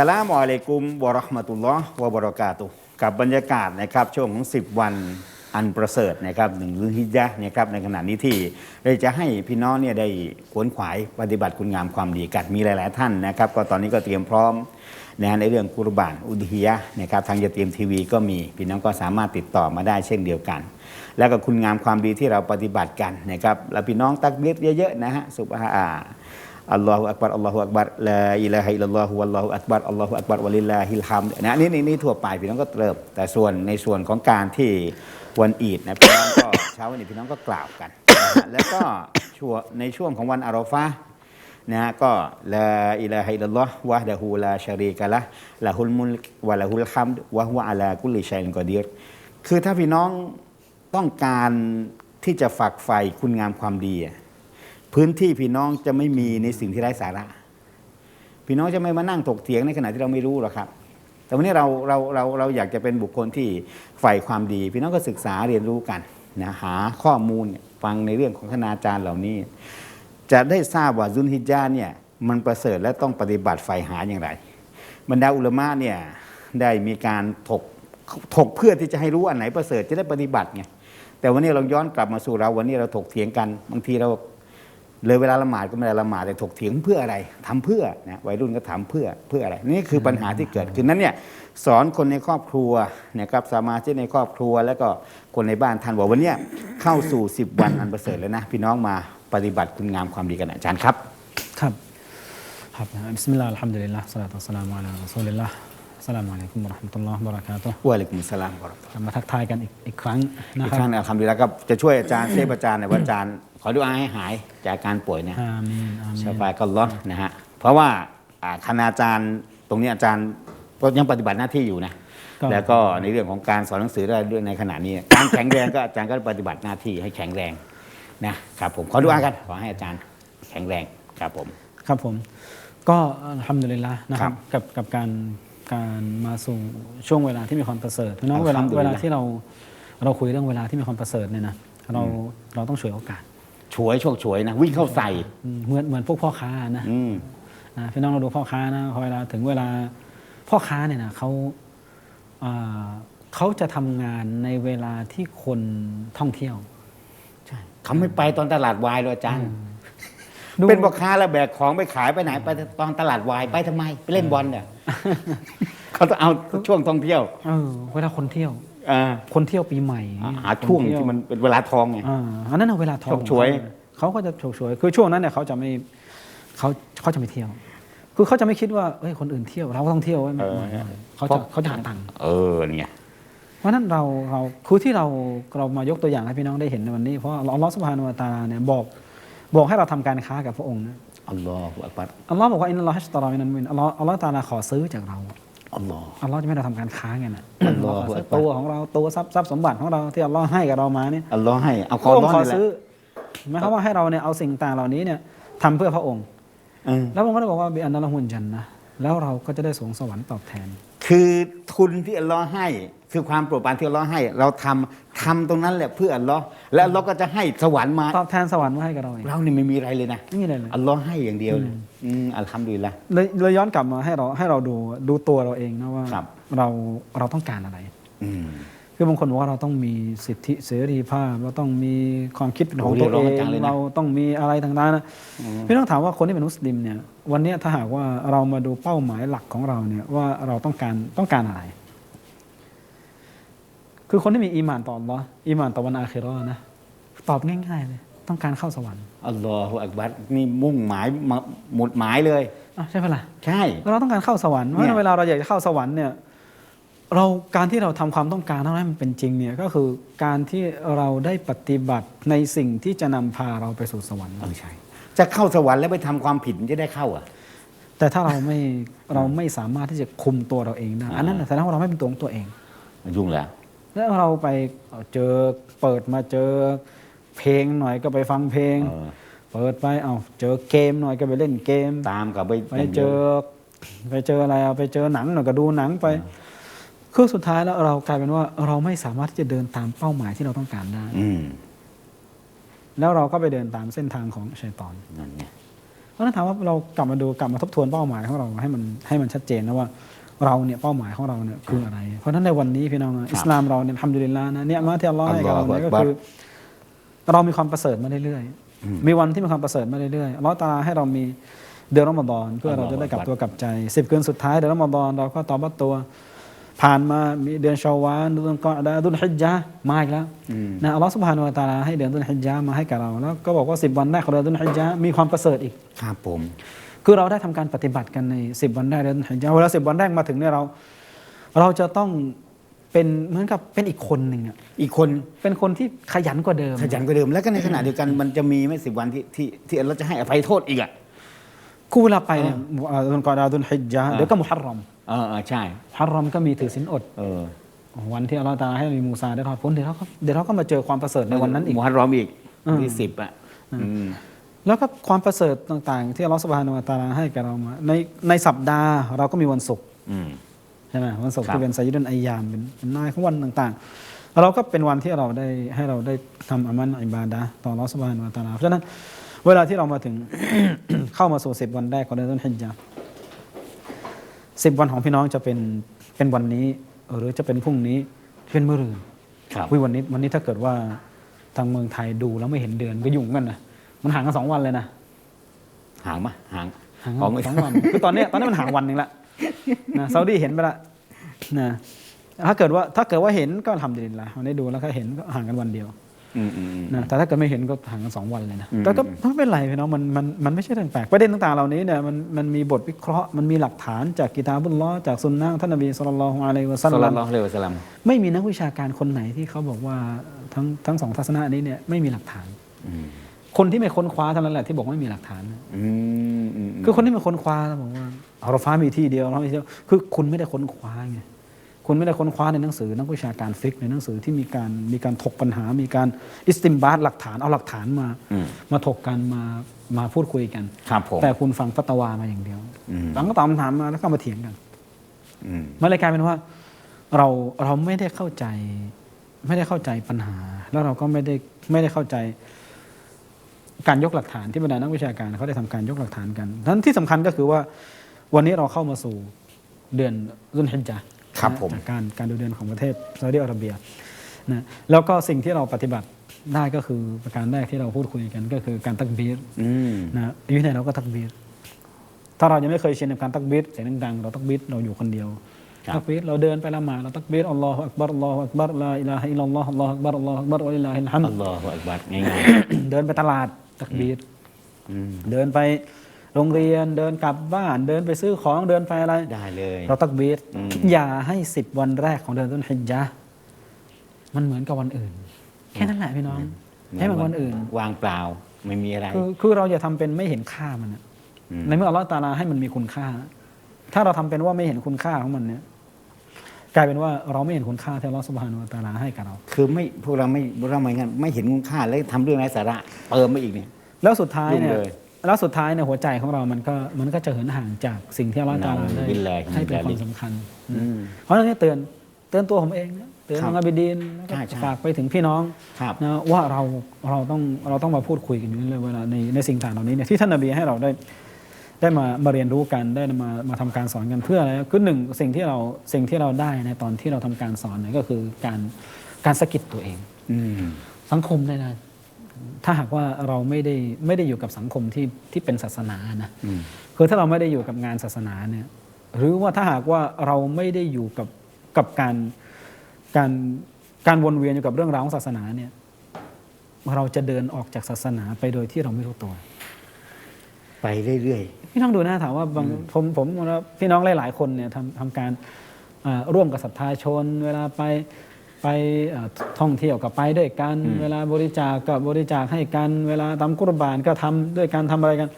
สลามอะลัยกุมวะราะห์มะตุลลอฮ์วะบะเราะกาตุกับบรรยากาศนะครับช่วงของ 10 วันอันประเสริฐนะครับหนึ่งลุฮิจญะนะครับในขณะนี้ที่เราจะให้พี่น้องเนี่ยได้ขวนขวายปฏิบัติคุณงามความดีกันมีหลาย ๆ ท่านนะครับ ก็ตอนนี้ก็เตรียมพร้อมนะในเรื่องกุรบานอุดฮิยะนะครับทางยาเตรียมทีวีก็มีพี่น้องก็สามารถติดต่อมาได้เช่นเดียวกัน แล้วก็คุณงามความดีที่เราปฏิบัติกันนะครับแล้วพี่น้องตักเบิรเยอะๆนะฮะสุบฮา อัลลอฮฺอักบัรอัลลอฮฺอักบัรลาอิลาฮิลลอฮฺวัลลอฮฺอักบัรอัลลอฮฺอักบัรวะลิลลาฮิลฮัมนะนี่นี่นี่ทั่วไปพี่น้องก็เริ่มแต่ส่วนในส่วนของการที่วันอีดนะพี่น้องก็เช้าวันนี้พี่น้องก็กล่าวกันแล้วก็ช่วงในช่วงของวันอารอฟะนะฮะก็ลาอิลาฮิลลอฮฺวะดะฮูลาชารีกะละละฮุลมุลวะละฮุลฮัมดวะฮุอะลากุลิชัยนกอดีรคือถ้าพี่น้องต้องการที่จะฝักใฝ่คุณงามความดีอะ พื้นที่พี่น้องจะไม่มีในสิ่งที่ไร้สาระ พี่น้องจะไม่มานั่งถกเถียงในขณะที่เราไม่รู้หรอกครับ แต่วันนี้เราเราเราเราอยากจะเป็นบุคคลที่ใฝ่ความดี พี่น้องก็ศึกษาเรียนรู้กันนะหาข้อมูลฟังในเรื่องของคณาจารย์เหล่านี้ จะได้ทราบว่าซุนฮิจญาห์เนี่ยมันประเสริฐและต้องปฏิบัติใฝ่หาอย่างไร บรรดาอุลมะเนี่ยได้มีการถกถกเพื่อที่จะให้รู้อันไหนประเสริฐจะได้ปฏิบัติไงแต่วันนี้เราย้อนกลับมาสู่เราวันนี้เราถกเถียงกัน บางทีเรา เลยเวลาละหมาดก็ไม่ได้ละหมาดแต่ถกเถียงเพื่ออะไรทำเพื่อนะวัยรุ่นก็ถามเพื่อเพื่ออะไร นี่คือปัญหาที่เกิดขึ้นนั้นเนี่ยสอนคนในครอบครัวนะครับสมาชิกในครอบครัว แล้วก็คนในบ้านท่านบอกวันเนี้ยเข้าสู่ 10 วันอันประเสริฐแล้วนะ พี่น้องมาปฏิบัติคุณงามความดีกันนะอาจารย์ครับ ครับครับนะบิสมิลลาห์อัลฮัมดุลิลลาห์สลาตุวัสสลามุอะลารอซูลิลลาห์อัสสลามุอะลัยกุมวะเราะห์มะตุลลอฮ์วะบะเราะกาตุฮ์วะอะลัยกุมุสสลามวะเราะห์มะตุลลอฮ์กลับมาทักทายกันอีกอีกครั้งนะอีกครัครั้บงนะครับดีแล้วก็จะช่วยอาจารย์เซฟอาจารย์หน่อยว่าอาจารย์ข อดูอาให้หายจากอาการป่วยเนี่ยอามีนอามีสนบายก็ล็อกนะฮะเพราะว่าอ่าคณาจารย์ตรงนี้อาจารย์ก็ยังปฏิบัติหน้าที่อยู่นะแล้วก็ในเรื่องของการสอนหนังสือได้ด้วยในขณะนี้ การแข็งแรงก็อาจารย์ก็ปฏิบัติหน้าที่ให้แข็งแรงนะครับผมขอดูอากันขอให้อาจารย์แข็งแรงครับผม ครับผมก็อัลฮัมดุลิลละนะคครัรับบกับกับการการมาสู่ช่วงเวลาที่มีความประเสริฐพี่น้องอัลเวลาฮัมดุลิลละเวลาที่เราเราคุยเรื่องเวลาที่มีความประเสริฐเนี่ยนะเราเราต้องฉวยโอกาส ฉวยโชคฉวยนะวิ่งเข้าใส่ อืมเหมือนเหมือนพวกพ่อค้านะอืม นะพี่น้องเราดูพ่อค้านะพอเวลาถึงเวลาพ่อค้าเนี่ยนะเขาอ่าเขาจะทำงานในเวลาที่คนท่องเที่ยวใช่เขาไม่ไปตอนตลาดวายเลยอาจารย์ ดู เป็นพ่อค้าแล้วแบกของไปขายไปไหน ไปตอนตลาดวายไปทำไม ไปเล่นบอลเนี่ย เขาต้องเอาช่วงท่องเที่ยว เออเวลาคนเที่ยวอ่า คนเที่ยวปีใหม่หาช่วงคเยที่มันเป็นเวลาทองไงอ่าอันนั้นเอาเวลาทองฉกฉวยเขาก็จะฉกฉวยคือช่วงนั้นเนี่ยเขาจะไม่เขาเขาจะไม่เที่ยว คือเขาจะไม่คิดว่าเอ้ยคนอื่นเที่ยวเราก็ต้องเที่ยวไว้ไม่เออไม่ไม่เขาจะเขาจะหาตังค์เออเนี่ยเพราะฉะนั้นเราเราคือที่เราเรามายกตัวอย่างให้พี่น้องได้เห็นในวันนี้เพราะว่าอัลลอฮฺสุบฮานุวะตะอาลาเนี่ยบอกบอกให้เราทำการค้ากับพระองค์นะอัลลอฮฺอักบัรอัลลอฮ์บอกว่าอินนัลลอฮฺฮัชตารอมินันมินอัลลอฮ์อัลลอฮ์ตะอาลาขอซื้อจากเรา อัลลอฮฺอัลลอฮ์จะไม่ให้เราทำการค้าไงนะอัลลอฮ์ขซื้ตัวของเราตัวทรัพย์ทรัพย์สมบัติของเราที่อัลลอฮ์ให้กับเรามาเนี่ยอัลลอฮ์ให้เอาพคอระองร้อค์นขอนี่แหละซื้อหมายความว่าให้เราเนี่ยเอาสิ่งต่างเหล่านี้เนี่ยทำเพื่อพระองค์เออแล้วพระองค์ก็ได้บอกว่าบิอันนัลลอฮุนจันนะแล้วเราก็จะได้สวงสวรรค์ตอบแทน คือทุนที่อัลลอฮ์ให้ คือความโปรดปรานที่อัลลอฮ์ให้ เราทำทำตรงนั้นแหละเพื่ออัลลอฮ์และอัลลอฮ์ก็จะให้สวรรค์มา ตอบแทนสวรรค์มาให้กับเราเองเรานี่ไม่มีอะไรเลยนะไม่มีอะไรเลย อัลลอฮ์ให้อย่างเดียวเลยอืมอัลฮัมดุลิลละ เลยเลยย้อนกลับมาให้เราให้เราดูดูตัวเราเองนะว่าครับ เราเราต้องการอะไร อืม คือบางคนบอกว่าเราต้องมีสิทธิเสรีภาพ เราต้องมีความคิดเป็นของโอ้เรีตัยวกร้องเองจังเลยนะ เราต้องมีอะไรต่างๆนะพี่ต้องถามว่าคนที่เป็นมุสลิมเนี่ยวันเนี้ยถ้าหากว่าเรามาดูเป้าหมายหลักของเราเนี่ยว่าเราต้องการต้องการอะไร คือคนที่มีอีหมานต่ออัลลอฮ์อีหมานต่อวันอาคิเราะห์นะตอบง่ายๆเลย ต้องการเข้าสวรรค์อัลลอฮฺอักบัรนี่มุ่งหมายมาหมดหมายเลยอะใช่ปะล่ะใช่ เราต้องการเข้าสวรรค์เพราะฉะนั้นเวลาเราอยากจะเข้าสวรรค์เนี่ยเราการที่เราทำความต้องการเท่านั้นมันเป็นจริงเนี่ยก็คือการที่เราได้ปฏิบัติในสิ่งที่จะนำพาเราไปสู่สวรรค์เออใช่จะเข้าสวรรค์แล้วไปทำความผิดมันจะได้เข้าอะ แต่ถ้าเราไม่เราไม่สามารถที่จะคุมตัวเราเองได้อันนั้นน่ะแสดงว่าเราไม่เป็นตัวของตัวเองยุ่งแล้ว แล้วเราไปเจอเปิดมาเจอเพลงหน่อยก็ไปฟังเพลง เออ เปิดไปเอาเจอเกมหน่อยก็ไปเล่นเกม ตามกับไปไปเจอไปเจออะไรเอาไปเจอหนังหน่อยก็ดูหนังไป คือสุดท้ายแล้วเรากลายเป็นว่าเราไม่สามารถที่จะเดินตามเป้าหมายที่เราต้องการได้ อืมแล้วเราก็ไปเดินตามเส้นทางของชัยตอน นั่นไง เพราะฉะนั้นถามว่าเรากลับมาดูกลับมาทบทวนเป้าหมายของเราให้มันให้มันชัดเจนนะว่า เราเนี่ยเป้าหมายของเราเนี่ยคืออะไร เพราะฉะนั้นในวันนี้พี่น้องอะอิสลามเราเนี่ยทำดุลิลลาห์นะเนี่ยมาที่อัลลอฮ์ให้กับเราเนี่ยก็คือ เรามีความประเสริฐมาเรื่อยๆมีวันที่มีความประเสริฐมาเรื่อยๆอัลลอฮ์ตะอาลาให้เรามีเดือนรอมฎอนเพื่อเราจะได้กลับตัวกลับใจสิบคืนสุดท้ายเดือนรอมฎอนเราก็ตอบัตตัว ผ่านมามีเดือนชาวานเดือนกอดาดุลฮิจญะห์มาอีกแล้วนะอัลลอฮ์สุบฮานุวะตะอาลาให้เดือนดุลฮิจญะห์มาให้กับเราแล้วก็บอกว่าสิบวันแรกของเดือนดุลฮิจญะห์มีความประเสริฐอีกครับผม คือเราได้ทำการปฏิบัติกันในสิบวันแรกเดือนดุลฮิจญะห์เวลาสิบวันแรกมาถึงเนี่ยเรา เราจะต้องเป็นเหมือนกับเป็นอีกคนหนึ่งอะอีกคนเป็นคนที่ขยันกว่าเดิม ขยันกว่าเดิมแล้วก็ในขณะเดียวกันมันจะมีไม่สิบวันที่ที่ที่เราจะให้อภัยโทษอีกอะคู่เวลาไปเนี่ยอ่าดุลกอดาดุลฮิจญะห์อ่าเดี๋ยวก็มุฮัรรอมเออเออใช่มุฮัรรอมก็มีถือศีลอดเออวันที่อัลลอฮฺตะอาลาให้มีมูซาได้รอดพ้นเดี๋ยวเราก็เดี๋ยวเราก็มาเจอความประเสริฐในวันนั้นอีกมุฮัรรอมอีกอืมที่สิบอะอืม แล้วก็ความประเสริฐต่างๆ ที่อัลลอฮฺสุบฮานุวะตะอาลาให้กับเรามาในในสัปดาห์เราก็มีวันศุกร์อืมใช่ไหมวันศุกร์ครับที่เป็นไซยุดนไอยามเป็นเป็นนายของวันต่างๆ เราก็เป็นวันที่เราได้ให้เราได้ทำอามันอิบาดะห์ต่ออัลลอฮฺสุบฮานุวะตะอาลาเพราะฉะนั้นเวลาที่เรามาถึงเข้ามาสู่สิบวันแรกของเดือนฮิจญะห์สิบวันของพี่น้องจะเป็นเป็นวันนี้ หรือจะเป็นพรุ่งนี้เป็นมื้อรืนครับวิวันนี้วันนี้ถ้าเกิดว่าทางเมืองไทยดูแล้วไม่เห็นเดือนก็ยุ่งกันนะ มันห่างกันสองวันเลยนะห่างมะห่าง ห่างของกันสองวันคือตอนเนี้ยตอนนี้มันห่างวันหนึ่งละนะซาอุดีเห็นไปละนะถ้าเกิดว่าถ้าเกิดว่าเห็นก็ทำดีละวันนี้ดูแล้วก็เห็นก็ห่างกันวันเดียวอืมอืมอืม นะแต่ถ้าเกิดไม่เห็นก็ห่างกันสองวันเลยนะอืม แต่ก็ไม่เป็นไรพี่น้องมันมันมันไม่ใช่เรื่องแปลกประเด็นต่างๆเหล่านี้เนี่ยมันมันมีบทวิเคราะห์มันมีหลักฐานจากกิตาบุลลอฮ์จากซุนนะห์ท่านนบีสุลต่านละฮ์อะลัยฮิวะซัลสัลลัลัมลลอฮุอะลัยฮิวะสัลลัมไม่มีนักวิชาการคนไหนที่เขาบอกว่าทั้งทั้งสองทัศนะนี้เนี่ยไม่มีหลักฐาน อืม คนที่ไม่ค้นคว้าเท่านั้นแหละที่บอกไม่มีหลักฐานนะอืมอืมคือคนที่ไม่ค้นคว้าแล้วบอกว่าอัลฟ้ามีที่เดียวเรามีที่เดียวคือคุณไม่ได้ค้นคว้าไงคุณไม่ได้ค้นคว้าในหนังสือนักวิชาการฟิกในหนังสือที่มีการมีการถกปัญหา มีการอิสติมบาร์หลักฐานเอาหลักฐานมา อืมมาถกกันมามาพูดคุยกัน ครับผมแต่คุณฟังฟัตวามาอย่างเดียวอืมฟังก็ตอบคำถามมาแล้วก็มาเถียงกัน อืมมันเลยกลายเป็นว่าเราเราไม่ได้เข้าใจ ไม่ได้เข้าใจปัญหา แล้วเราก็ไม่ได้ไม่ได้เข้าใจ การยกหลักฐานที่บรรดานักวิชาการเขาได้ทำการยกหลักฐานกันนั้นที่สำคัญก็คือว่าวันนี้เราเข้ามาสู่เดือนรุนฮิจญะห์ครับนะผมจากการการดูเดือนของประเทศซาอุดิอาระเบียนะแล้วก็สิ่งที่เราปฏิบัติได้ก็คือประการแรกที่เราพูดคุยกันก็คือการตักบีรอืมนะอยู่ที่ไหนเราก็ตักบีรถ้าเรายังไม่เคยชินกับการตักบีรเสียงดังๆเราตักบีรเราอยู่คนเดียวครับตักบีรเราเดินไปละหมาดเราตักบีรอัลลอฮฺอักบัรอัลลอฮฺอักบัรลาอิลาฮะอิลลัลลอฮฺอัลลอฮฺอักบัรอัลลอฮฺอักบัรวะลิลลาฮิลฮัมอัดลลอฮฺอักบัรง่ายเดินไปตลาด ตักบีรๆอืมเดินไปโรงเรียนเดินกลับบ้าน เดินไปซื้อของเดินไปอะไรได้เลย เราตักบีรอืมอย่าให้สิบวันแรกของเดือนตุลฮิจญะห์มันเหมือนกับวันอื่น แค่นั้นแหละพี่น้องให้มันวันอื่น วางเปล่าไม่มีอะไร คือคือเราอย่าทำเป็นไม่เห็นค่ามันอะอืมในเมื่ออัลลอฮฺตะอาลาให้มันมีคุณค่า ถ้าเราทำเป็นว่าไม่เห็นคุณค่าของมันเนี่ย กลายเป็นว่าเราไม่เห็นคุณค่าที่อัลลอฮฺสุบฮานุวะตะอาลาให้กับเรา คือไม่พวกเราไม่พวกเราไม่งั้นไม่เห็นคุณค่าแล้วทำเรื่องไร้สาระเติมมาอีกเนี่ย แล้วสุดท้ายเนี่ยยุ่งเลย แล้วสุดท้ายเนี่ยหัวใจของเรามันก็มันก็จะเหินห่างจากสิ่งที่อัลลอฮฺตะอาลาได้บิลลาฮิให้เป็นมินคซาลิกวามสำคัญ อืม เพราะฉะนั้นเนี่ยเตือนเตือนตัวผมเองนะเตือนครับอับิดีนแล้วก็ใช่ใช่ฝากไปถึงพี่น้องครับ นะว่าเราเราต้องเราต้องมาพูดคุยกันอยู่เรื่อยๆเวลาในในสิ่งต่างเหล่านี้เนี่ยที่ท่านนบีให้เราได้ ได้มามาเรียนรู้กันได้มามาทำการสอนกันเพื่ออะไรคือหนึ่งสิ่งที่เราสิ่งที่เราได้ในตอนที่เราทำการสอนเนี่ยก็คือการการสะกิดตัวเองอืมสังคมเนี่ยนะถ้าหากว่าเราไม่ได้ไม่ได้อยู่กับสังคมที่ที่เป็นศาสนานะอืมคือถ้าเราไม่ได้อยู่กับงานศาสนาเนี่ยหรือว่าถ้าหากว่าเราไม่ได้อยู่กับกับการการการวนเวียนอยู่กับเรื่องราวของศาสนาเนี่ยเราจะเดินออกจากศาสนาไปโดยที่เราไม่รู้ตัว ไปเรื่อย พี่น้องดูนะถามว่าบางผมผมพี่น้องหลาย ๆ คนเนี่ยทำทำการอ่าร่วมกับศรัทธาชน เวลาไปไปอ่าท่องเที่ยวกับไปด้วยกัน เวลาบริจาคกับบริจาคให้กัน เวลาทำกุรบานก็ทำด้วยกันทำอะไรกัน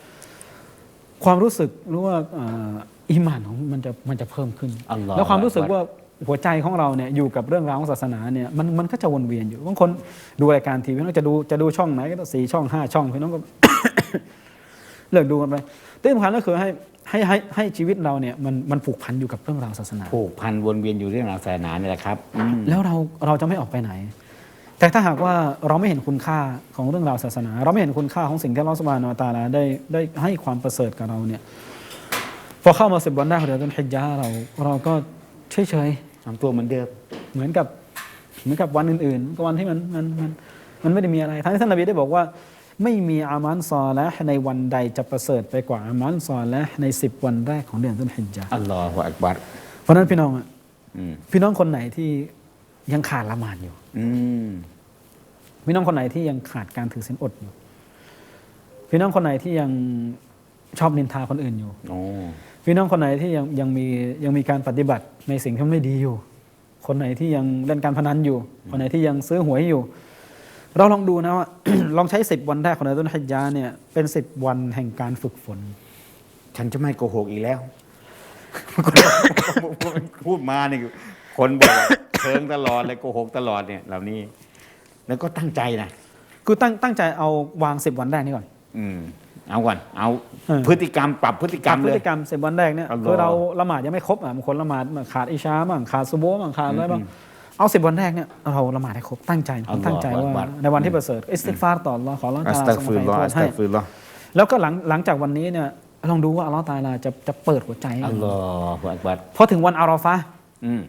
ความรู้สึกหรือว่าอ่าอีหมานของมันจะมันจะเพิ่มขึ้นอัลลอฮฺแล้วความรู้สึกว่าหัวใจของเราเนี่ยอยู่กับเรื่องราวของศาสนาเนี่ยมันมันก็จะวนเวียนอยู่บางคนดูรายการทีวีน้องจะดูจะดูช่องไหนก็ต้องสี่ช่องห้าช่องพี่น้องก็เลิกดูกันไป ที่สำคัญก็คือให้ให้ให้ให้ชีวิตเราเนี่ยมันมันผูกพันอยู่กับเรื่องราวศาสนาๆผูกพันวนเวียนอยู่เรื่องราวศาสนาเนี่ยแหละครับอืมแล้วเราเราจะไม่ออกไปไหน แต่ถ้าหากว่าเราไม่เห็นคุณค่าของเรื่องราวศาสนา เราไม่เห็นคุณค่าของสิ่งที่อัลลอฮฺสุบฮานะฮูวะตะอาลาได้ได้ให้ความประเสริฐกับเราเนี่ยพอเข้ามาสิบวันแรกของเดือนฮิจญาเราเราก็เฉยเฉยทำตัวเหมือนเดิม ๆเหมือนกับเหมือนกับวันอื่นๆก็วันที่มันมันมันมันไม่ได้มีอะไรทั้งที่ท่านนบีได้บอกว่า ไม่มีอามันซอและห์ในวันใดจะประเสริฐไปกว่าอามันซอและห์ในสิบวันแรกของเดือนตุลฮิจญาอัลลอฮฺอักบัรเพราะฉะนั้นพี่น้องอะอืมพี่น้องคนไหนที่ยังขาดละหมาดอยู่อืมพี่น้องคนไหนที่ยังขาดการถือศีลอดอยู่ พี่น้องคนไหนที่ยังชอบนินทาคนอื่นอยู่โอ้พี่น้องคนไหนที่ยังยังมียังมีการปฏิบัติในสิ่งที่ไม่ดีอยู่ คนไหนที่ยังเล่นการพนันอยู่ คนไหนที่ยังซื้อหวยอยู่ เราลองดูนะว่าลองใช้สิบวันแรกของเดือนตุลฮิจญาเนี่ยเป็นสิบวันแห่งการฝึกฝน ฉันจะไม่โกหกอีกแล้วพูดมานี่คนบอกว่าเชิงตลอดเลยโกหกตลอดเนี่ย เหล่านี้ แล้วก็ตั้งใจนะคือตั้งตั้งใจเอาวางสิบวันแรกนี้ก่อน อืม เอาก่อน เอาเออพฤติกรรมปรับพฤติกรรมพเลฤยติกรรมสิบวันแรกเนี่ยอัลลอฮ์คือเราละหมาดยังไม่ครบอะบางคนละหมาดขาดอิชาบ้างขาดซุโบฮ์บ้างขาดอะไรบ้างอืม เอาสิบวันแรกเนี่ยเราละหมาดให้ครบตั้งใจอัลลอฮ์ตั้งใจอักบัว่า ร ในวันที่ประเสริฐอิสติกฟาร์ต่ออัลลอฮ์ขออัลลอฮ์อัตาสลาตักทรงฟิรุลลอฮ์อภัอัยสโทษให้ตักฟิรุลลอฮ์แล้วก็หลังหลังจากวันนี้เนี่ยลองดูว่าอัลลอฮ์ตาลาจะจะเปิดหัวใจให้อัลลอฮฺอักบัรพอถึงวันอารอฟะห์อืม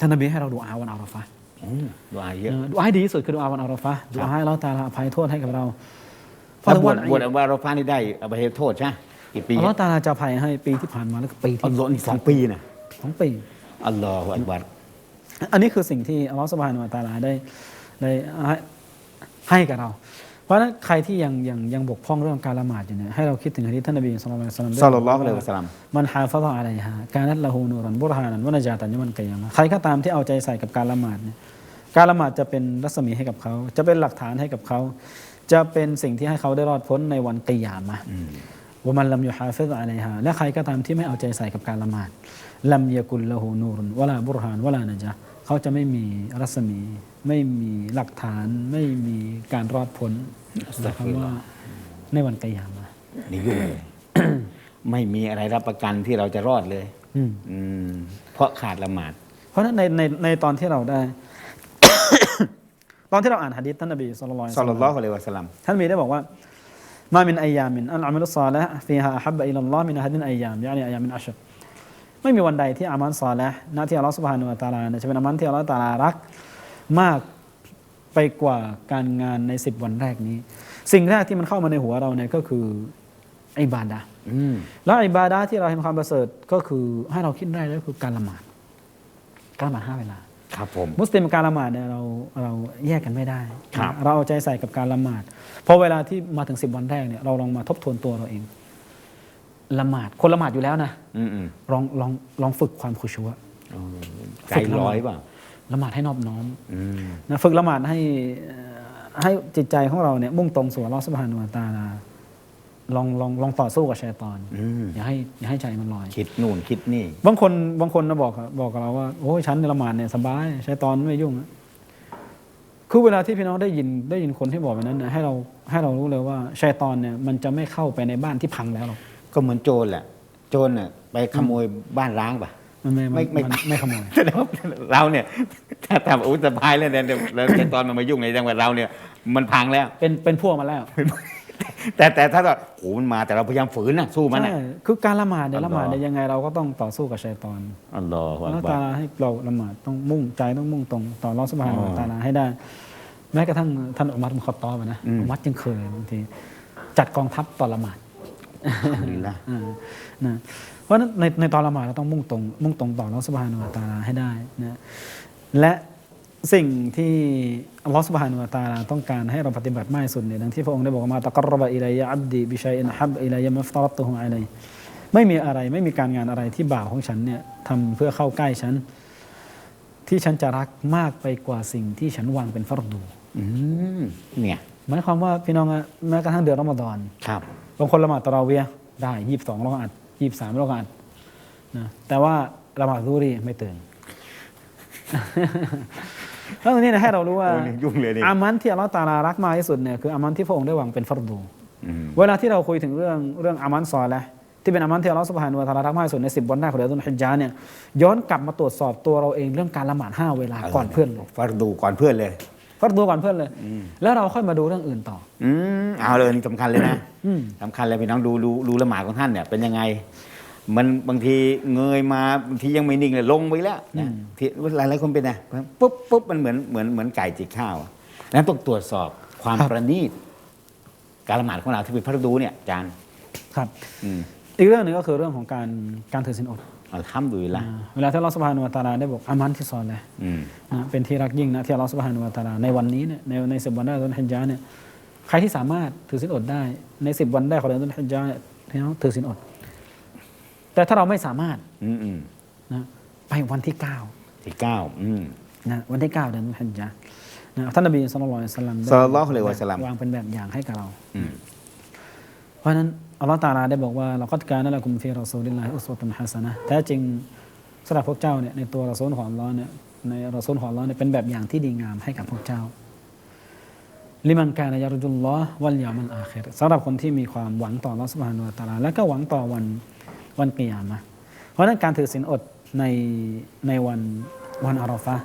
ท่านนบีให้เราดูอาวันอารอฟะห์ อืมดูอาเยอะเออดูอาให้ดีที่สุดคือดูอาวันอารอฟะห์ดูอาให้อัลลอฮ์ตาลาอภัยโทษให้กับเราพอถ้าถึงบววัชนบวชอัลวาโรฟานี่ได้อภัยโทษใช่ไหมกี่ปีอัลลอฮ์ตาลาจะอภัยให้ปีที่ผ่านมาแล้วก็ปีอัที่ลลอฮ์นี่สองปีนะสองปี อัลลอฮฺอักบัร อันนี้คือสิ่งที่อัลลอฮฺสุบฮานุวะตะอาลาได้ได้ให้ให้กับเรา เพราะฉะนั้นใครที่ยังยังยังบกพร่องเรื่องการละหมาดอยู่เนี่ยให้เราคิดถึงฮะดีษท่านนบีสุลต่านละสัลลัมซัลลัลลอฮุอะลัยฮิวะซัลลัมมันฮาฟะซะอะลัยฮาการนัตละฮูนูรันบุรฮานันวะนะจาตันยะมันกิยามะห์ใครก็ตามที่เอาใจใส่กับการละหมาดเนี่ยการละหมาดจะเป็นรัศมีให้กับเขา จะเป็นหลักฐานให้กับเขา จะเป็นสิ่งที่ให้เขาได้รอดพ้นในวันกิยามะห์ว่ามันลำยูฮาฟิซอะลัยฮาและใครก็ตามที่ไม่เอาใจใส่กับการละหมาดลัมยากุลละหูนูรุนวะลาบุรฮานวะลานะจ๊ะ เขาจะไม่มีรัศมี ไม่มีหลักฐาน ไม่มีการรอดพ้นอัสตัฆฟิรุลลอฮ์ว่าในวันกิยามะห์นี่ยุ่งเลยไม่มีอะไรรับประกันที่เราจะรอดเลยอืมอืมเพราะขาดละหมาด เพราะฉะนั้นในในในตอนที่เราได้ ตอนที่เราอ่านหะดีษท่านนบีสุลต่านซัลลัลลอฮุอะลัยฮิวะซัลลัมท่านนบีได้บอกว่ามามินอายามินอันอามัลุศอลิฮ์ฟีฮาฮับบะอิลลัลลอฮ์มินฮัดินอายามยานีอายามินอัชร ไม่มีวันใดที่อามันซอและหน้าที่อัลลอฮฺสุบฮานุวะตะอาลาเนี่ยจะเป็นอามันที่อัลลอฮฺตะอาลารักมากไปกว่าการงานในสิบวันแรกนี้ สิ่งแรกที่มันเข้ามาในหัวเราเนี่ยก็คืออิบาดะห์อืมแล้วอิบาดะห์ที่เราเห็นความประเสริฐก็คือให้เราคิดได้ก็คือการละหมาดการละหมาดห้าเวลาครับผมมุสลิมกับการละหมาดเนี่ยเราเราแยกกันไม่ได้ครับเราเอาใจใส่กับการละหมาดพอเวลาที่มาถึงสิบวันแรกเนี่ยเราลองมาทบทวนตัวเราเอง ละหมาดคนละหมาดอยู่แล้วนะอืมอืมลองลองลองฝึกความคุชัวเออใจร้อยเปล่าละหมาดให้นอบน้อมอืมนะฝึกละหมาดให้เอ่อให้จิตใจของเราเนี่ยมุ่งตรงสู่อัลลอฮฺสุบฮานุวะตะอาลาลองลองลองต่อสู้กับชัยตอน อืมอย่าให้อย่าให้ใจมันลอย คิดนู่นคิดนี่ บางคนบางคนนะบอกกับบอกกับเราว่าโอ้ยฉันเนี่ยละหมาดเนี่ยสบายชัยตอนไม่ยุ่งอะคือเวลาที่พี่น้องได้ยินได้ยินคนที่บอกแบบนั้นนะให้เราให้เรารู้เลยว่าชัยตอนเนี่ยมันจะไม่เข้าไปในบ้านที่พังแล้วหรอก ก็เหมือนโจรแหละ โจรน่ะไปขโมยบ้านร้างป่ะมันไม่ไม่ไม่ ไม่มันไม่ขโมย แสดงว่าเราเนี่ยถ้าทำอุ้ยสบายแล้วเนี่ยแล้วแต่ตอนมันมายุ่งในจังหวัดเราเนี่ย มันพังแล้ว เป็นเป็นพวกมาแล้วแต่แต่ถ้าเราโอ้มันมาแต่เราพยายามฝืนนะสู้มันนะ ใช่คือการละหมาดเนี่ยอัลลอฮ์ ละหมาดเนี่ยยังไงเราก็ต้องต่อสู้กับชัยตอนอัลลอฮฺอัลลอฮ์อักบัตารลาให้เราละหมาดต้องมุ่งใจต้องมุ่งตรงต่ออัลลอฮ์สุบฮานะฮูอ๋วะอตาลาให้ได้ แม้กระทั่งท่านอุมัรมุขอตอบอะนะอืม อุมัรยังเคยบางทีจัดกองทัพตอนละหมาด อัลฮัมดุลิลละอ่านะเพราะฉะนั้นในในตอนละหมาดเราต้องมุ่งตรงมุ่งตรงต่ออัลลอฮ์สุบฮานะฮูวะตาลาให้ได้นะและสิ่งที่อัลลอฮ์สุบฮานะฮูวะตาลาต้องการให้เราปฏิบัติมากที่สุดเนี่ยดังที่พระองค์ได้บอกว่ามาตะกรบะอิลัยยะอับดีบิชัยอินฮับอิลัยยะมัฟตารัตตุฮุอะลัยไม่มีอะไรไม่มีการงานอะไรที่บ่าวของฉันเนี่ยทำเพื่อเข้าใกล้ฉัน ที่ฉันจะรักมากไปกว่าสิ่งที่ฉันวางเป็นฟัรดูอืมเนี่ยหมายความว่าพี่น้องอะแม้กระทั่งเดือนรอมฎอนครับ บางคนละหมาดตะเราะเวียห์ได้ยี่สิบสองเราอัดยี่สิบสามเราอัดนะแต่ว่าละหมาดซูรีไม่ตื่นแล้วตรงนี้เนี่ยให้เรารู้ว่าโอ้นี่ยุ่งเลยนี่อามันที่อัลลอฮฺตาลารักมากที่สุดเนี่ยคืออามันที่พระองค์ได้วางเป็นฟัรดูอืมเวลาที่เราคุยถึงเรื่องเรื่องอามันซอและห์ที่เป็นอามันที่อัลลอฮฺสุบฮานุวะตะอาลารักมากที่สุดในสิบวันแรกของเดือนตุลฮิจญาเนี่ยย้อนกลับมาตรวจสอบตัวเราเองเรื่องการละหมาดห้าเวลาก่อนเพื่อนเลยฟัรดูก่อนเพื่อนเลย ฟัดดูก่อนเพื่อนเลย แล้วเราค่อยมาดูเรื่องอื่นต่อ อืมเอาเลยนี่สำคัญเลยนะอืมสำคัญเลยพี่น้องดูดูดูละหมาดของท่านเนี่ยเป็นยังไง มันบางทีเงยมาบางทียังไม่นิ่งเลยลงไปแล้วนะที่หลายหลายๆคนเป็นไงปุ๊บปุ๊บมันเหมือนเหมือนเหมือนไก่จิกข้าวอะนั้นต้องตรวจสอบความครับประณีตการละหมาดของเราที่เป็นพระดูเนี่ยอาจารย์ครับอืมอีกเรื่องหนึ่งก็คือเรื่องของการการถือศีลอด อัลฮัมดุลิลละอ่าเวลาที่อัลลอฮฺสุบฮานุวะตะอาลาได้บอกอามันที่ซอนเลยอืมนะเป็นที่รักยิ่งนะที่อัลลอฮฺสุบฮานุวะตะอาลาในวันนี้เนี่ยในในสิบวันแรกของเดือนฮิจญาเนี่ยใครที่สามารถถือศีลอดได้ในสิบวันแรกของเดือนฮิจญาเนี่ยพี่น้องถือศีลอด แต่ถ้าเราไม่สามารถอืมอืมนะไปวันที่เก้าที่เก้าอืมนะวันที่เก้าเดือนฮิจญานะท่านนบีสุลต่านละสัลลัมได้ศ็อลลัลลอฮุอะลัยฮิวะซัลลัมวางเป็นแบบอย่างให้กับเราอืมเพราะฉะนั้น อัลลอฮฺตาลาได้บอกว่าเราก็การนั่นแหละกุมฟีรอซูลิลลาฮิอุสวะตุนฮะซะนะแท้จริงสำหรับพวกเจ้าเนี่ยในตัวรอซูลของอัลลอฮ์เนี่ยในรอซูลของอัลลอฮ์เนี่ยเป็นแบบอย่างที่ดีงามให้กับพวกเจ้าลิมันกานยารจุลลอฮ์วัลยามันอาคิรสำหรับคนที่มีความหวังต่ออัลอสุบฮานุตาลา และก็หวังต่อวันวันกิยามะเพราะนั้นการถือศีลอดในในวันวันอาราฟะ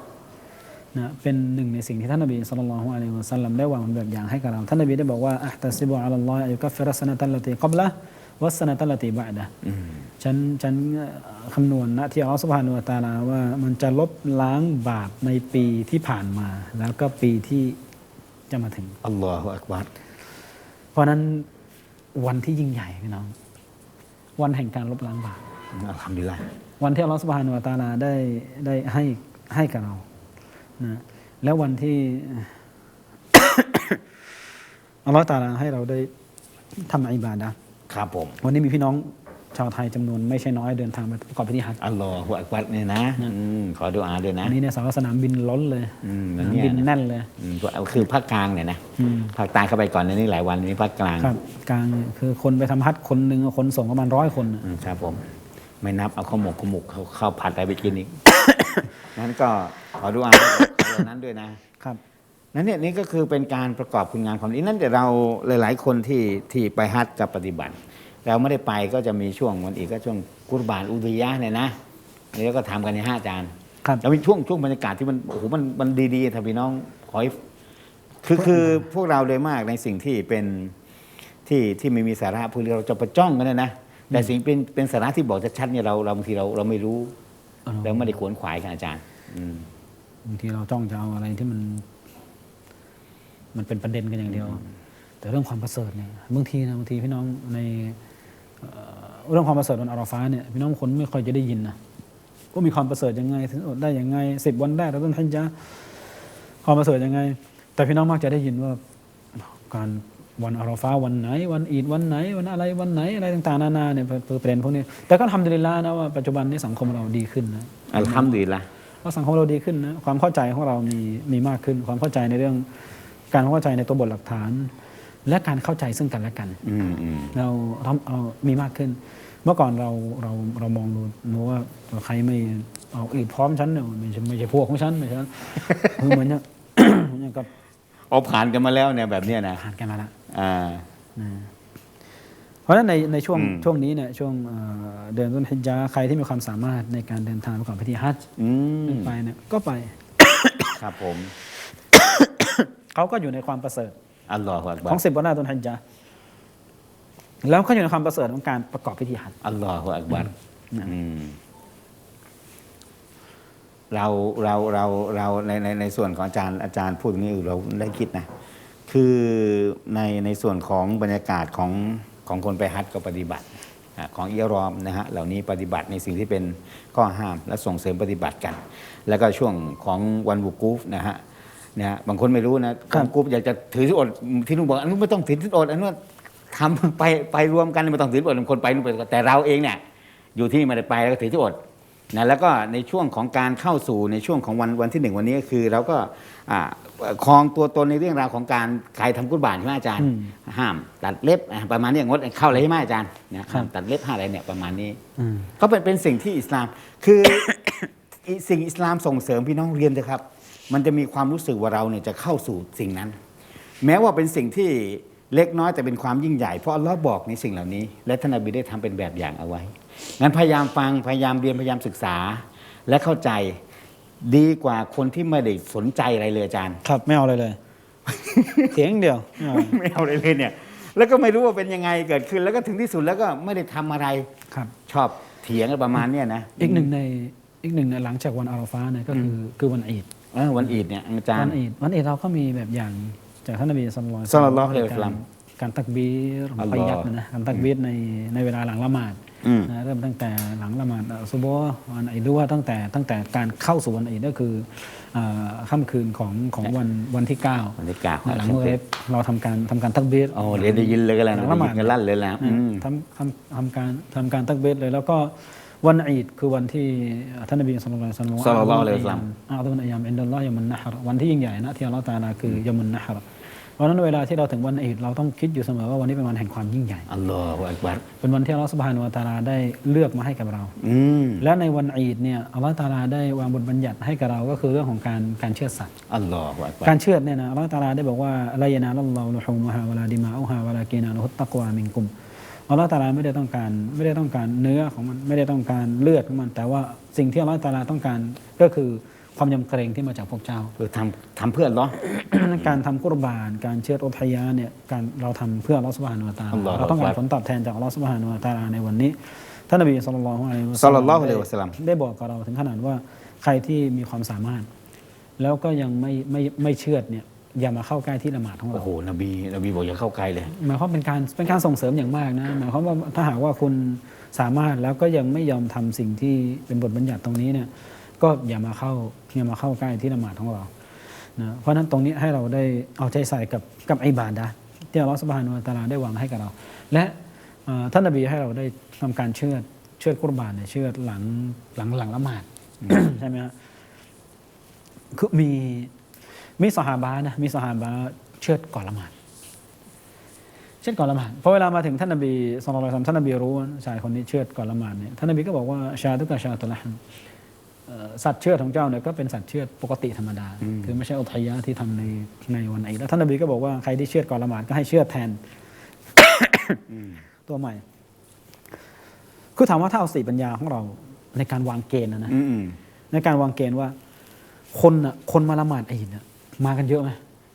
นะเป็นหนึ่งในสิ่งที่ท่านนบีสุลต่านละฮ์อะลัยฮิวะสัลลัมได้วางเป็นแบบอย่างให้กับเรา ท่านนบีได้บอกว่าอัตซิบุอัลลอฮ์อายุกัฟฟิรัสนะตัลลตีกับละวัสนะตัลลตีบะดะอืมฉันฉันเอ่อคำนวณนะที่อัลลอฮ์สุบฮานุวะตะอาลาว่ามันจะลบล้างบาปในปีที่ผ่านมา แล้วก็ปีที่จะมาถึงอัลลอฮฺอักบัรเพราะฉะนั้นวันที่ยิ่งใหญ่พี่น้อง วันแห่งการลบล้างบาปอัลฮัมดุลิลละวันที่อัลลอฮฺสุบฮานุวะตะอาลาได้ได้ให้ให้กับเรา นะแล้ววันที่อัลลอฮฺตะอาลาให้เราได้ทำอิบาดะห์ครับผม วันนี้มีพี่น้องชาวไทยจำนวนไม่ใช่น้อยเดินทางไปประกอบพิธีฮัจญ์ อัลลอฮฺอักบัรเนี่ยนะอืมขอดูอาด้วยนะวันนี้เนี่ยสาวสนามบินล้นเลยอืมสแล้วนามเนี่ย บินแน่นเลย อืมคือภาคกลางเนี่ยนะอืม ภาคใต้เข้าไปก่อนในนี้หลายวันนี้ภาคกลางครับกลางคือคนไปทำฮัจญ์คนหนึ่งคนส่งประมาณร้อยคนน่ะ อืมครับผม ไม่นับเอาข้าวหมกข้าวหมกเขาข้าวผัดอะไรไปกินอีก นั้นก็ขอดูอา ขอนั้นด้วยนะครับนั่นเนี่ยนี่ก็คือเป็นการประกอบคุณงานความดีนั่นแต่เราหลาย ๆ คนที่ที่ไปฮัจญ์กับปฏิบัติ เราไม่ได้ไปก็จะมีช่วงวันอีกก็ช่วงกุรบานอุดยะห์เนี่ยนะอันนี่ก็ทำกันในห้าอาจารย์ครับแล้วมีช่วงช่วงบรรยากาศที่มันโอ้โหมันมันดีๆถ้าพี่น้องขอให้คือคือพวกเราโดยมากในสิ่งที่เป็นที่ที่ไม่มีสาระพวกเราจะประจ้องกันนะนะแต่สิ่งเป็นเป็นสาระที่บอกชัดๆเนี่ยเราเราบางทีเราเราไม่รู้เราไม่ได้ขวนขวายกันอาจารย์ อืม บางทีเราจ้องจะเอาอะไรที่มัน มันเป็นประเด็นกันอย่างเดียว แต่เรื่องความประเสริฐเนี่ยบางทีนะบางทีพี่น้องในเอ่อเรื่องความประเสริฐวันอาราฟาเนี่ยพี่น้องคนไม่ค่อยจะได้ยินนะว่ามีความประเสริฐยังไงถึงอดได้ยังไงสิบวันแรกเราต้องทันจะความประเสริฐยังไง แต่พี่น้องมักจะได้ยินว่าการวันอาราฟาวันไหน วันอีดวันไหน วันอะไรวันไหนอะไรต่างๆนานาเนี่ยประเด็นพวกนี้แต่ก็ทำดีละนะว่าปัจจุบันนี้สังคมเราดีขึ้นนะอัลฮัมดุลิลละ ว่าสังคมเราดีขึ้นนะความเข้าใจของเรามีมีมากขึ้น ความเข้าใจในเรื่องการเข้าใจในตัวบทหลักฐาน และการเข้าใจซึ่งกันและกันอืมอืมเราเราเอามีมากขึ้น เมื่อก่อนเราเราเรามองดูดูว่าใครไม่เอาอีกพร้อมฉันเนี่ยไม่ใช่ไม่ใช่พวกของฉันไม่ใช่คือเหมือนอย่างเหมือนอย่างกับเอาผ่านกันมาแล้วเนี่ยแบบเนี้ยนะผ่านกันมาแล้วอ่านะ เพราะฉะนั้นในในช่วงอืมช่วงนี้เนี่ยช่วงเอ่อเดือนตุลฮิจญาใครที่มีความสามารถในการเดินทางประกอบพิธีฮัจญ์อืมไปเนี่ยก็ไปครับผมเขาก็อยู่ในความประเสริฐอัลลอฮฺอักบัขรองสิบวันหน้าตุนฮัจญะห์แล้วก็อยู่ในความประเสริฐของการประกอบพิธีฮัจญ์อัลลอฮฺอักบัรอืมอืมเราเราเราเราในในในส่วนของอาจารย์อาจารย์พูดตรงนี้เราได้คิดนะ คือในในส่วนของบรรยากาศของ ของคนไปฮัจญ์ก็ปฏิบัติอะของอิยรอมนะฮะเหล่านี้ปฏิบัติในสิ่งที่เป็นข้อห้ามและส่งเสริมปฏิบัติกัน แล้วก็ช่วงของวันบุกูฟนะฮะนะฮะบางคนไม่รู้นะวันบุกูฟอยากจะถือที่อดที่นุ่นบอกอันนู้นไม่ต้องถือที่อดอันนู้นทำไปไปรวมกันไม่ต้องถือที่อดบางคนไปนู่นไปแต่เราเองเนี่ยอยู่ที่นี่ไมาได้ไปแล้วก็ถือที่อด นะแล้วก็ในช่วงของการเข้าสู่ในช่วงของวันวันที่หนึ่งวันนี้ก็คือเราก็อ่าครองตัวตนในเรื่องราวของการใครทำกุศบานใช่ไหมอาจารย์อืมห้ามตัดเล็บอะประมาณนี้งดเข้าอะไรใช่ไหมอาจารย์นะห้ามตัดเล็บห้ามอะไรเนี่ยประมาณนี้อืมก็เป็นเป็นสิ่งที่อิสลามคืออิสิ่งอิสลามส่งเสริมพี่น้องเรียนนะครับ มันจะมีความรู้สึกว่าเราเนี่ยจะเข้าสู่สิ่งนั้น แม้ว่าเป็นสิ่งที่เล็กน้อยแต่เป็นความยิ่งใหญ่เพราะอัลลอฮ์บอกในสิ่งเหล่านี้ และท่านนบีได้ทำเป็นแบบอย่างเอาไว้ งั้นพยายามฟังพยายามเรียนพยายามศึกษา และเข้าใจดีกว่าคนที่ไม่ได้สนใจอะไรเลยอาจารย์ ครับไม่เอาเลยเลย เสียงเดียวไม่เอาไม่เอาเลยเลยเนี่ย แล้วก็ไม่รู้ว่าเป็นยังไงเกิดขึ้น แล้วก็ถึงที่สุดแล้วก็ไม่ได้ทำอะไรครับ ชอบเถียงกันประมาณเนี้ยนะอีกหนึ่งในอีกหนึ่งในหลังจากวันอาราฟาเนี่ยก็คือคือวันอีดเออวันอีดเนี่ยอาจารวัย์ นอีดวันอีดเราก็มีแบบอย่างจากท่านนบีสุลต่านศ็อลลัลลอฮุอะลัยฮิวะซัลลัมการตักบีรของอัลลปอฮ์ยัดนะนะการตักบีรในในเวลาหลังละหมาดอืมนะ เริ่มตั้งแต่หลังละหมาดอัลซุบฮ์วันอีดด้วยตั้งแต่ตั้งแต่การเข้าสู่วันอีดก็คือเอ่อค่ำคืนของของวันวันที่เก้าวันที่เก้าหลังเมื่อเราทำการทำการตักบีรโอ้เดี๋ยวได้ยินเลยกันแล้วหลันะงละหมาดได้ยินกันลั่นเลยแล้วอืมทำทำทำการทำการตักเบสเลยแล้วก็วันอีดคือวันที่ท่านนบีสุลต่านศ็อลลัลลอฮุอะลัยฮิวะซัลลัมอาตุนอายามอินดัลลอฮ์ยามันนะฮรวันที่ยิ่งใหญ่นะที่อัลลอฮ์ตะอาลาคือยามันนะฮร เพราะฉะนั้นเวลาที่เราถึงวันอีดเราต้องคิดอยู่เสมอว่าวันนี้เป็นวันแห่งความยิ่งใหญ่ อัลลอฮฺอักบัรเป็นวันที่อัลลอฮ์สุบฮานุวะตะอาลาได้เลือกมาให้กับเราอืมและในวันอีดเนี่ยอัลลอฮ์ตะอาลาได้วางบทบัญญัติให้กับเราก็คือเรื่องของการการเชื่อสัตว์อัลลอฮฺอักบัรการเชื่อดเนี่ยนะอัลลอฮฺตะอาลาได้บอกว่าลายนาลัลลอฮุลุฮูมฮาวะลาดิมาอุฮาวะลากีนาลุฮุตตักวามินกุมอัลลอฮฺตะอาลาไม่ได้ต้องการไม่ได้ต้องการเนื้อของมันไม่ได้ต้องการเลือดของมัน แต่ว่าสิ่งที่อัลลอฮฺตะอาลาต้องการก็คือ ความยำเกรงที่มาจากพวกเจ้า คือทำทำเพื่ออัลลอฮ์การทำกุรบาน การเชื่อดอุทยานเนี่ยการเราทำเพื่ออัลลอฮฺสุบฮานุวะตะอาอัลลอลาฮฺเราต้องการผลตอบแทนจากอัลลอฮฺสุบฮานุวะตะอาลาในวันนี้ท่านนบีสุลต่านละฮ์อะลัยฮิวะศ็อลลัลลอฮุอะลัยฮิวะซัลลัมได้บอกกับเราถึงขนาดว่าใครที่มีความสามารถ แล้วก็ยังไม่ไม่ไม่เชื่อดเนี่ยอย่ามาเข้าใกล้ที่ละหมาดของโอ้เราโหนบีนบีบอกอย่าเข้าใกล้เลยหมายความเป็นการเป็นการส่งเสริมอย่างมากนะหมายความว่าถ้าหากว่าคุณสามารถแล้วก็ยังไม่ยอมทำสิ่งที่เป็นบทบัญญัติตรงนี้เนี่ย ก็อย่ามาเข้าอย่ามาเข้าใกล้ที่ละหมาดของเรานะเพราะฉะนั้นตรงนี้ให้เราได้เอาใจใส่กับกับอิบาดะที่อัลลอฮฺสุบฮานุวะตาลาได้วางให้กับเรา และเอ่อท่านนบีให้เราได้ทำการเชื่อดเชื่อดกุรบานเนี่ยเชือดหลังหลังหลังละหมาดใช่ไหมฮะคือมีมีสหาบานะมีสหาบาเชื่อดก่อนละหมาดเชื่อดก่อนละหมาดพอเวลามาถึงท่านนบีสุลต่านท่านนบีรู้ว่าชายคนนี้เชื่อดก่อนละหมาดเนี่ยท่านนบีก็บอกว่าชาตุกะชาตุละหัน สัตว์เชือดของเจ้าเนี่ยก็เป็นสัตว์เชือดปกติธรรมดา คือไม่ใช่อุทยะที่ทำในในวันไหนแล้วท่านนบีก็บอกว่าใครที่เชือดก่อนละหมาดก็ให้เชือดแทนตัวใหม่ คือถามว่าถ้าเอาสติปัญญาของเราในการวางเกณฑ์นะนะอืมอืมในการวางเกณฑ์ว่า คนน่ะคนมาละหมาดอีดน่ะมากันเยอะไหม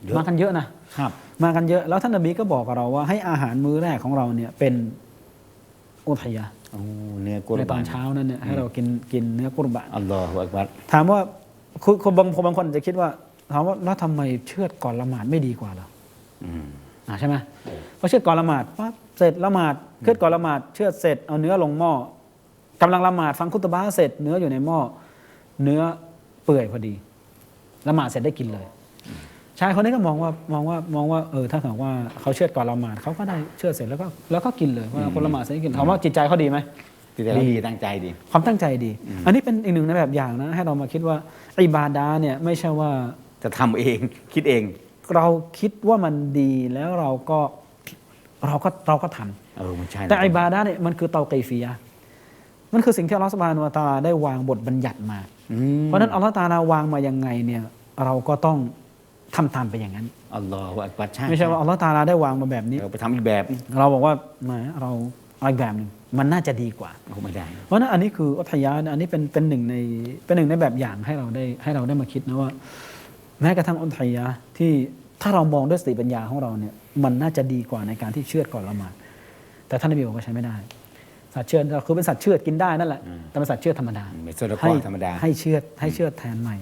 เยอะมากันเยอะนะครับ มากันเยอะแล้วท่านนบีก็บอกกับเราว่าให้อาหารมื้อแรกของเราเนี่ยเป็นอุทยะโอ้ เนื้อกุรในตบาอนนเช้านั้นเนี่ยให้เรากินกินเนื้อกุรบานอัลลอฮฺอักบัรถามว่าคือคนบางคนบางคนจะคิดว่าถามว่าแล้วทำไมเชือดก่อนละหมาดไม่ดีกว่าเหรออืมอ่าใช่ไหมพอเชือดก่อนละหมาดปั๊บเสร็จละหมาดเชือดก่อนละหมาดเชือดเสร็จเอาเนื้อลงหม้อกำลังละหมาดฟังคุตบะห์เสร็จเนื้ออยู่ในหม้อเนื้อเปื่อยพอดีละหมาดเสร็จได้กินเลย ชายคนนี้ก็มองว่ามองว่ามองว่าเออถ้าหากว่าเขาเชือดก่อนละหมาดเขาก็ได้เชือดเสร็จแล้วก็แล้วก็กินเลยเพราะว่าคนละหมาดเสร็จได้กินถามว่าจิตใจเขาดีไหมที่แต่ดีตั้งใจดี ความตั้งใจดี อันนี้เป็นอีกหนึ่งในแบบอย่างนะ ให้เรามาคิดว่าอิบาดาเนี่ยไม่ใช่ว่าจะทำเองคิดเอง เราคิดว่ามันดีแล้วเราก็เราก็เราก็ทำเออมันใช่นะแต่อิบาดาเนี่ยมันคือเตาไกฟียะห์มันคือสิ่งที่อัลลอฮฺสุบฮานุวะตะอาลาได้วางบทบัญญัติมาอืมเพราะฉะนั้นอัลลอฮฺตะอาลาวางมายังไงเนี่ยเราก็ต้อง ทำตามไปอย่างนั้นอัลลอฮฺอักบัรใช่ไม่ใช่ว่าอัลลอฮฺตะอาลาได้วางมาแบบนี้ เราไปทำอีกแบบเราบอกว่าแหมเราเอาอีกแบบหนึ่งมันน่าจะดีกว่าคงไม่ได้ เพราะฉะนั้นอันนี้คืออัธยานะอันนี้เป็นเป็นหนึ่งในเป็นหนึ่งในแบบอย่างให้เราได้ให้เราได้มาคิดนะว่า แม้กระทั่งอัธยาที่ถ้าเรามองด้วยสติปัญญาของเราเนี่ยมันน่าจะดีกว่าในการที่เชือดก่อนละหมาดแต่ท่านนบีบอกว่าใช้ไม่ได้ สัตว์เชือดเราคือเป็นสัตว์เชือดกินได้นั่นแหละแต่เป็นสัตว์เชือดธรรมดาไม่ใช่ละคให้รธรรมดาให้เชือดให้เชือดแทนใหม่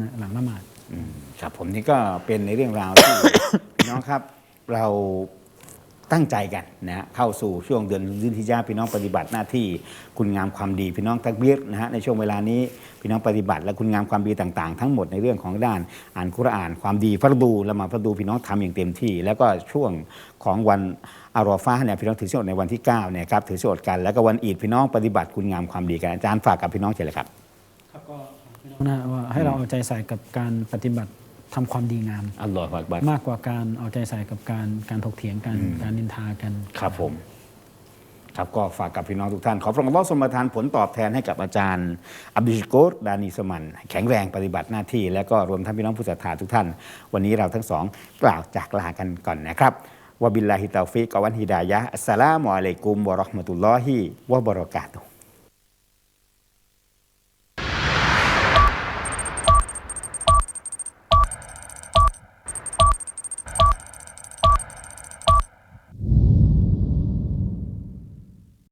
นะหลังละหมาดอืม ครับผมนี่ก็เป็นในเรื่องราวที่ พี่น้องครับเราตั้งใจกันนะเข้าสู่ช่วงเดือนยุนทิยาพี่น้องปฏิบัติหน้าที่คุณงามความดีพี่น้องตักเบียรนะฮะในช่วงเวลานี้พี่น้องปฏิบัติและคุณงามความดีต่างๆ ทั้งหมดในเรื่องของด้านอ่านคุรานความดีฟัรดูละหมาดฟัดูพี่น้องทำอย่างเต็มที่ แล้วก็ช่วงของวันอารอฟาเนี่ยพี่น้องถือศีลอดในวันที่9เนี่ยครับถือศีลอดกันแล้วก็วันอีดพี่น้องปฏิบัติคุณงามความดีกันอาจารย์ฝากกับพี่น้องเชิญเลยครับ ให้เราเอาใจใส่กับการปฏิบัติทำความดีงามอัลลอฮฺอักบัรมากกว่าการเอาใจใส่กับการการถกเถียงกันการนินทากันครับผมครับก็ฝากกับพี่น้องทุกท่าน ขอพระองค์อัลลอฮ์ทรงประทานผลตอบแทนให้กับอาจารย์อับดุลโกรดานีสมันให้แข็งแรงปฏิบัติหน้าที่ และก็รวมทั้งพี่น้องผู้ศรัทธาทุกท่าน วันนี้เราทั้งสองกล่าวจากลากันก่อนนะครับวะบิลลาฮิตาฟิกะวันฮิดายะฮ์อัสสลามุอะลัยกุมวะเราะห์มะตุลลอฮิวะบะเราะกาตุฮ์